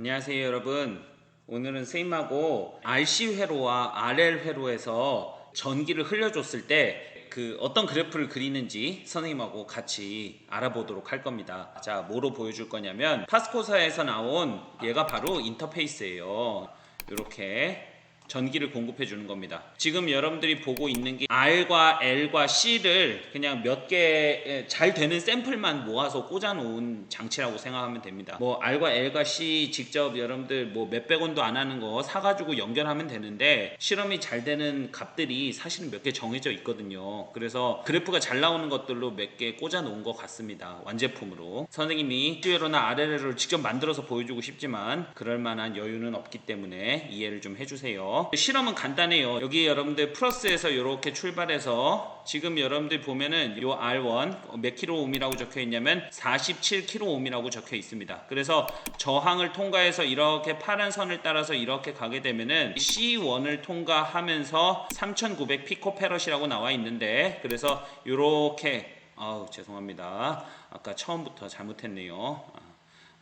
안녕하세요 여러분. 오늘은 스임하고 RC 회로와 RL 회로에서 전기를 흘려줬을 때 그 어떤 그래프를 그리는지 선생님하고 같이 알아보도록 할 겁니다. 자 뭐로 보여줄 거냐면 파스코사에서 나온 얘가 바로 인터페이스예요. 이렇게 전기를 공급해 주는 겁니다. 지금 여러분들이 보고 있는 게 R과 L과 C를 그냥 몇 개 잘 되는 샘플만 모아서 꽂아 놓은 장치라고 생각하면 됩니다. 뭐 R과 L과 C 직접 여러분들 뭐 몇백 원도 안 하는 거 사가지고 연결하면 되는데 실험이 잘 되는 값들이 사실은 몇 개 정해져 있거든요. 그래서 그래프가 잘 나오는 것들로 몇 개 꽂아 놓은 것 같습니다. 완제품으로. 선생님이 CL로나 RL을 직접 만들어서 보여주고 싶지만 그럴 만한 여유는 없기 때문에 이해를 좀 해주세요. 실험은 간단해요. 여기 여러분들 플러스에서 이렇게 출발해서 지금 여러분들 보면은 요 R1 몇 킬로옴이라고 적혀 있냐면 47 킬로옴이라고 적혀 있습니다. 그래서 저항을 통과해서 이렇게 파란 선을 따라서 이렇게 가게 되면은 C1을 통과하면서 3900 피코페럿이라고 나와 있는데 그래서 이렇게 아우 죄송합니다. 아까 처음부터 잘못했네요.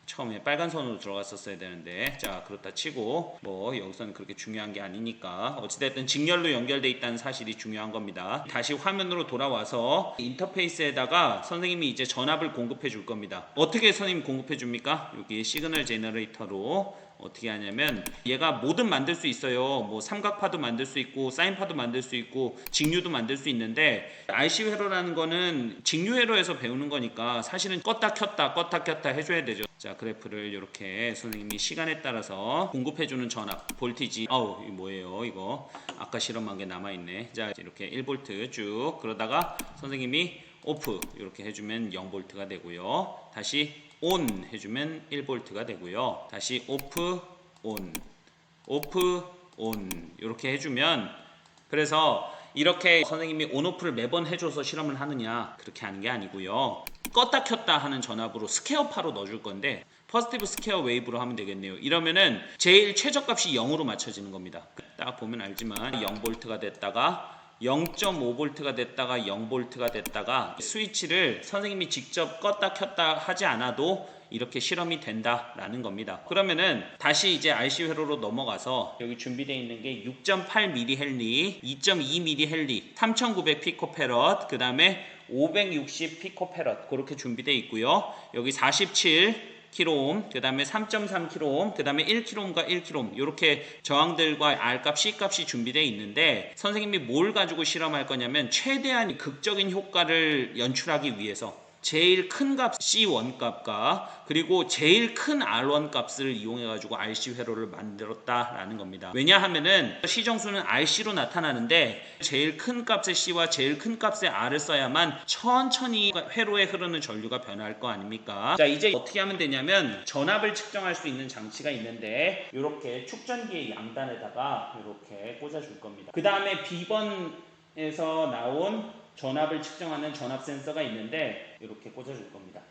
아, 처음에 빨간 선으로 들어갔었어야 되는데 자 그렇다 치고 뭐 여기서는 그렇게 중요한 게 아니니까. 어찌됐든 직렬로 연결돼 있다는 사실이 중요한 겁니다. 다시 화면으로 돌아와서 인터페이스에다가 선생님이 이제 전압을 공급해 줄 겁니다. 어떻게 선생님 공급해 줍니까? 여기 시그널 제너레이터로. 어떻게 하냐면 얘가 뭐든 만들 수 있어요. 뭐 삼각파도 만들 수 있고 사인파도 만들 수 있고 직류도 만들 수 있는데 RC 회로라는 거는 직류 회로에서 배우는 거니까 사실은 껐다 켰다 껐다 켰다 해줘야 되죠. 자 그래프를 이렇게 선생님이 시간에 따라서 공급해주는 전압 볼티지 아우 이거 뭐예요 이거 아까 실험한 게 남아있네. 자 이렇게 1볼트 쭉 그러다가 선생님이 오프 이렇게 해주면 0볼트가 되고요. 다시 온 해주면 1볼트가 되고요. 다시 오프 온 오프 온 이렇게 해주면 그래서 이렇게 선생님이 온오프를 매번 해줘서 실험을 하느냐 그렇게 하는 게 아니고요. 껐다 켰다 하는 전압으로 스퀘어파로 넣어줄 건데 퍼스티브 스퀘어 웨이브로 하면 되겠네요. 이러면은 제일 최저값이 0으로 맞춰지는 겁니다. 딱 보면 알지만 0볼트가 됐다가 0.5V가 됐다가 0V가 됐다가 스위치를 선생님이 직접 껐다 켰다 하지 않아도 이렇게 실험이 된다라는 겁니다. 그러면은 다시 이제 RC 회로로 넘어가서 여기 준비되어 있는 게 6.8 mH, 2.2 mH, 3,900 피코페럿, 그 다음에 560 피코페럿 그렇게 준비되어 있고요. 여기 47 킬로옴, 그 다음에 3.3 킬로옴, 그 다음에 1 킬로옴과 1 킬로옴 이렇게 저항들과 R값, C값이 준비되어 있는데 선생님이 뭘 가지고 실험할 거냐면 최대한 극적인 효과를 연출하기 위해서 제일 큰 값 C1 값과 그리고 제일 큰 R1 값을 이용해 가지고 RC 회로를 만들었다라는 겁니다. 왜냐하면은 시정수는 RC로 나타나는데 제일 큰 값의 C와 제일 큰 값의 R을 써야만 천천히 회로에 흐르는 전류가 변할 거 아닙니까? 자, 이제 어떻게 하면 되냐면 전압을 측정할 수 있는 장치가 있는데 이렇게 축전기의 양단에다가 이렇게 꽂아 줄 겁니다. 그다음에 B번에서 나온 전압을 측정하는 전압 센서가 있는데 이렇게 꽂아줄 겁니다.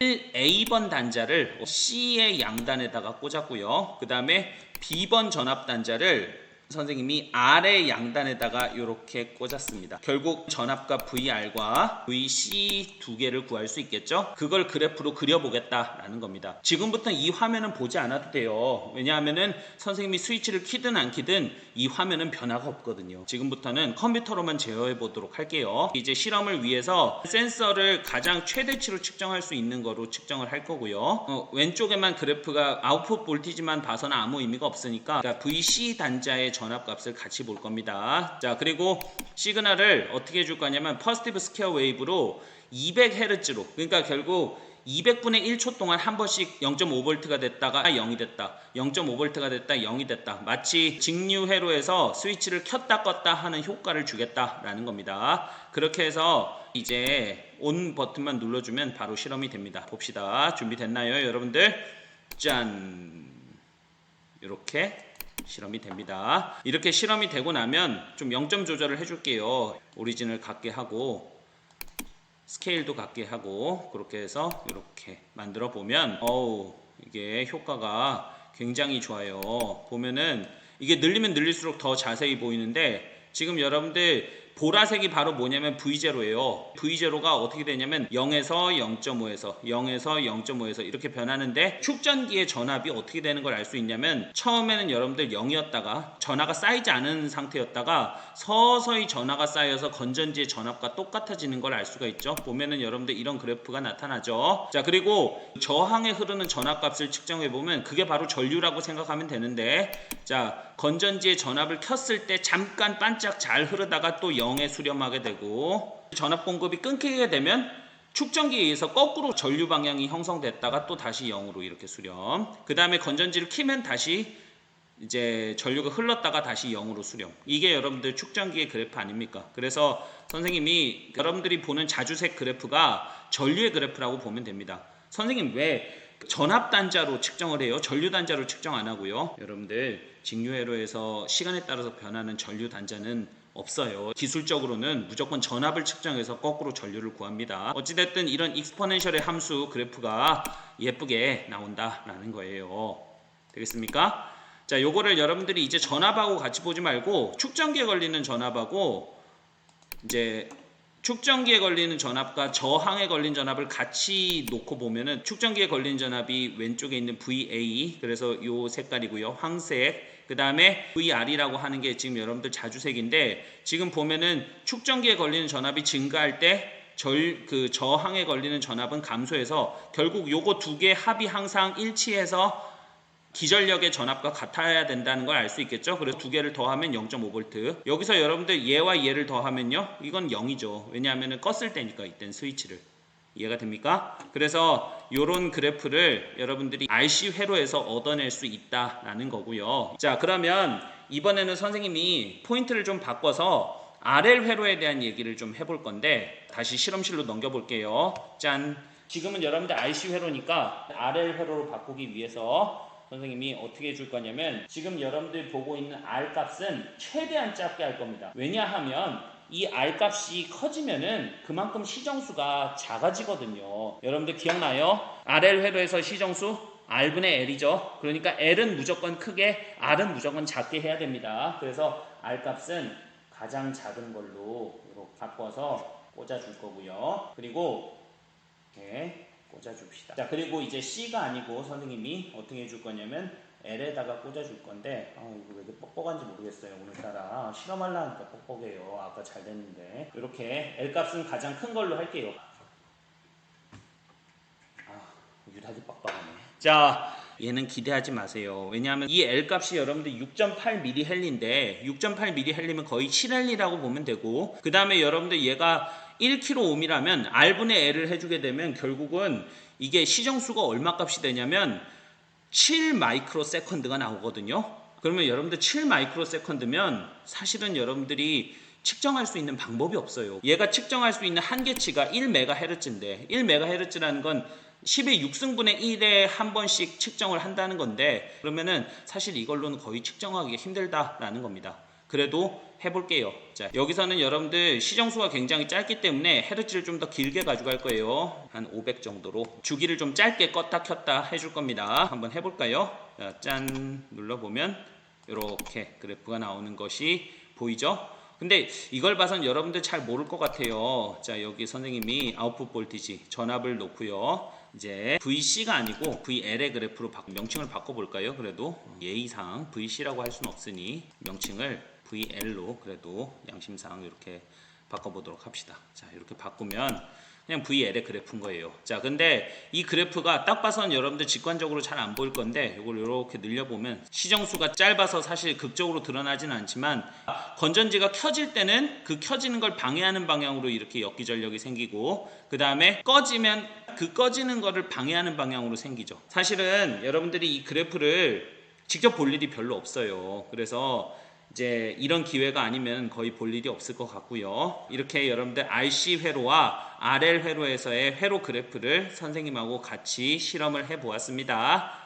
1A번 단자를 C의 양단에다가 꽂았고요. 그 다음에 B번 전압 단자를 선생님이 R의 양단에다가 이렇게 꽂았습니다. 결국 전압과 VR과 VC 두 개를 구할 수 있겠죠? 그걸 그래프로 그려보겠다라는 겁니다. 지금부터 이 화면은 보지 않아도 돼요. 왜냐하면은 선생님이 스위치를 키든 안 키든 이 화면은 변화가 없거든요. 지금부터는 컴퓨터로만 제어해 보도록 할게요. 이제 실험을 위해서 센서를 가장 최대치로 측정할 수 있는 거로 측정을 할 거고요. 어, 왼쪽에만 그래프가 아웃풋 볼티지만 봐서는 아무 의미가 없으니까 그러니까 VC 단자의 전압값을 같이 볼 겁니다. 자, 그리고 시그널을 어떻게 해줄 거냐면 퍼스티브 스퀘어 웨이브로 200Hz로 그러니까 결국 200분의 1초 동안 한 번씩 0.5V가 됐다가 0이 됐다. 0.5V가 됐다. 0이 됐다. 마치 직류 회로에서 스위치를 켰다 껐다 하는 효과를 주겠다라는 겁니다. 그렇게 해서 이제 온 버튼만 눌러주면 바로 실험이 됩니다. 봅시다. 준비됐나요, 여러분들? 짠. 이렇게 실험이 됩니다. 이렇게 실험이 되고 나면 좀 0점 조절을 해줄게요. 오리진을 갖게 하고 스케일도 갖게 하고 그렇게 해서 이렇게 만들어 보면 어우 이게 효과가 굉장히 좋아요. 보면은 이게 늘리면 늘릴수록 더 자세히 보이는데 지금 여러분들 보라색이 바로 뭐냐면 V0예요. V0가 어떻게 되냐면 0에서 0.5에서 0에서 0.5에서 이렇게 변하는데 축전기의 전압이 어떻게 되는 걸 알 수 있냐면 처음에는 여러분들 0이었다가 전하가 쌓이지 않은 상태였다가 서서히 전하가 쌓여서 건전지의 전압과 똑같아지는 걸 알 수가 있죠. 보면은 여러분들 이런 그래프가 나타나죠. 자, 그리고 저항에 흐르는 전압값을 측정해 보면 그게 바로 전류라고 생각하면 되는데 자, 건전지의 전압을 켰을 때 잠깐 반짝 잘 흐르다가 또 0에 수렴하게 되고 전압 공급이 끊기게 되면 축전기에 의해서 거꾸로 전류 방향이 형성됐다가 또 다시 0으로 이렇게 수렴. 그 다음에 건전지를 키면 다시 이제 전류가 흘렀다가 다시 0으로 수렴. 이게 여러분들 축전기의 그래프 아닙니까? 그래서 선생님이 여러분들이 보는 자주색 그래프가 전류의 그래프라고 보면 됩니다. 선생님 왜 전압 단자로 측정을 해요? 전류 단자로 측정 안 하고요. 여러분들 직류회로에서 시간에 따라서 변하는 전류 단자는 없어요. 기술적으로는 무조건 전압을 측정해서 거꾸로 전류를 구합니다. 어찌됐든 이런 익스포넨셜의 함수 그래프가 예쁘게 나온다라는 거예요. 되겠습니까? 자, 요거를 여러분들이 이제 전압하고 같이 보지 말고 축전기에 걸리는 전압하고 이제 축전기에 걸리는 전압과 저항에 걸린 전압을 같이 놓고 보면은 축전기에 걸린 전압이 왼쪽에 있는 VA 그래서 요 색깔이고요. 황색. 그 다음에 VR이라고 하는 게 지금 여러분들 자주색인데 지금 보면은 축전기에 걸리는 전압이 증가할 때 절 그 저항에 걸리는 전압은 감소해서 결국 요거 두 개 합이 항상 일치해서 기전력의 전압과 같아야 된다는 걸 알 수 있겠죠. 그래서 두 개를 더하면 0.5V. 여기서 여러분들 얘와 얘를 더하면요. 이건 0이죠. 왜냐하면 껐을 때니까 이땐 스위치를. 이해가 됩니까? 그래서 이런 그래프를 여러분들이 RC 회로에서 얻어낼 수 있다라는 거고요. 자, 그러면 이번에는 선생님이 포인트를 좀 바꿔서 RL 회로에 대한 얘기를 좀 해볼 건데 다시 실험실로 넘겨볼게요. 짠. 지금은 여러분들 RC 회로니까 RL 회로로 바꾸기 위해서 선생님이 어떻게 해줄 거냐면 지금 여러분들 보고 있는 R 값은 최대한 작게 할 겁니다. 왜냐하면 이 R 값이 커지면은 그만큼 시정수가 작아지거든요. 여러분들 기억나요? RL 회로에서 시정수 R분의 L이죠. 그러니까 L은 무조건 크게, R은 무조건 작게 해야 됩니다. 그래서 R 값은 가장 작은 걸로 바꿔서 꽂아줄 거고요. 그리고 이렇게 꽂아줍시다. 자 그리고 이제 C가 아니고 선생님이 어떻게 해줄 거냐면 L에다가 꽂아줄 건데 아 이거 왜 이렇게 뻑뻑한지 모르겠어요 오늘따라. 실험하려니까 뻑뻑해요. 아까 잘 됐는데. 이렇게 L 값은 가장 큰 걸로 할게요. 아 유달리 빡빡하네. 자 얘는 기대하지 마세요. 왜냐하면 이 L 값이 여러분들 6.8 mH인데 6.8 mH면 거의 7L이라고 보면 되고 그 다음에 여러분들 얘가 1kΩ이라면 R분의 L을 해주게 되면 결국은 이게 시정수가 얼마 값이 되냐면 7 마이크로 세컨드가 나오거든요. 그러면 여러분들 7 마이크로 세컨드면 사실은 여러분들이 측정할 수 있는 방법이 없어요. 얘가 측정할 수 있는 한계치가 1메가헤르츠인데 1메가헤르츠라는 건 10의 6승분의 1에 한 번씩 측정을 한다는 건데 그러면은 사실 이걸로는 거의 측정하기 힘들다라는 겁니다. 그래도 해볼게요. 자, 여기서는 여러분들 시정수가 굉장히 짧기 때문에 헤르츠를 좀 더 길게 가져갈 거예요. 한 500 정도로. 주기를 좀 짧게 껐다 켰다 해줄 겁니다. 한번 해볼까요? 자, 짠 눌러보면 이렇게 그래프가 나오는 것이 보이죠? 근데 이걸 봐선 여러분들 잘 모를 것 같아요. 자, 여기 선생님이 아웃풋 볼티지 전압을 놓고요. 이제 VC가 아니고 VL의 그래프로 바, 명칭을 바꿔볼까요? 그래도 예의상 VC라고 할 수는 없으니 명칭을 VL로 그래도 양심상 이렇게 바꿔보도록 합시다. 자, 이렇게 바꾸면 그냥 VL의 그래프인 거예요. 자, 근데 이 그래프가 딱 봐선 여러분들 직관적으로 잘 안 보일 건데 이걸 이렇게 늘려보면 시정수가 짧아서 사실 극적으로 드러나지는 않지만 건전지가 켜질 때는 그 켜지는 걸 방해하는 방향으로 이렇게 역기전력이 생기고 그 다음에 꺼지면 그 꺼지는 거를 방해하는 방향으로 생기죠. 사실은 여러분들이 이 그래프를 직접 볼 일이 별로 없어요. 그래서 이제 이런 기회가 아니면 거의 볼 일이 없을 것 같고요. 이렇게 여러분들 RC 회로와 RL 회로에서의 회로 그래프를 선생님하고 같이 실험을 해 보았습니다.